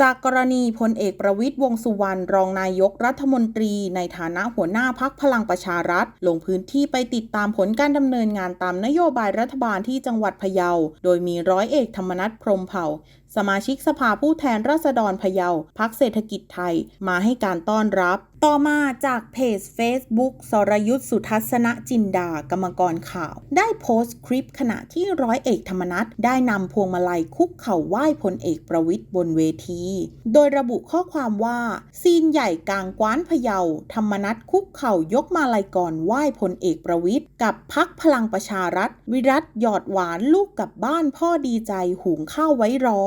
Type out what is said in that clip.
จากกรณีพลเอกประวิทย์วงสุวรรณรองนายกรัฐมนตรี ในฐานะหัวหน้าพักพลังประชารัฐ ลงพื้นที่ไปติดตามผลการดำเนินงานตามนโยบายรัฐบาลที่จังหวัดพะเยา โดยมีร้อยเอกธรรมนัฐพรมเผ่า สมาชิกสภาผู้แทนราษฎรพะเยาพักเศรษฐกิจไทย มาให้การต้อนรับ ต่อมาจากเพจ Facebook สรยุทธสุทัศนจินดากรรมกรข่าว ได้โพสต์คลิปขณะที่ร้อยเอกธรรมนัฐได้นำพวงมาลัยคุกเข่าไหว้พลเอกประวิตยบนเวที โดยระบุข้อความว่า ซีนใหญ่กลางกว้านพะเยา ธรรมนัฐคุกเข่ายกมาลัยก่อนไหว้พลเอกประวิตยกับพักพลังประชารัฐ วิรัตหยอดหวานลูกกลับบ้านพ่อดีใจหุงข้าวไว้รอ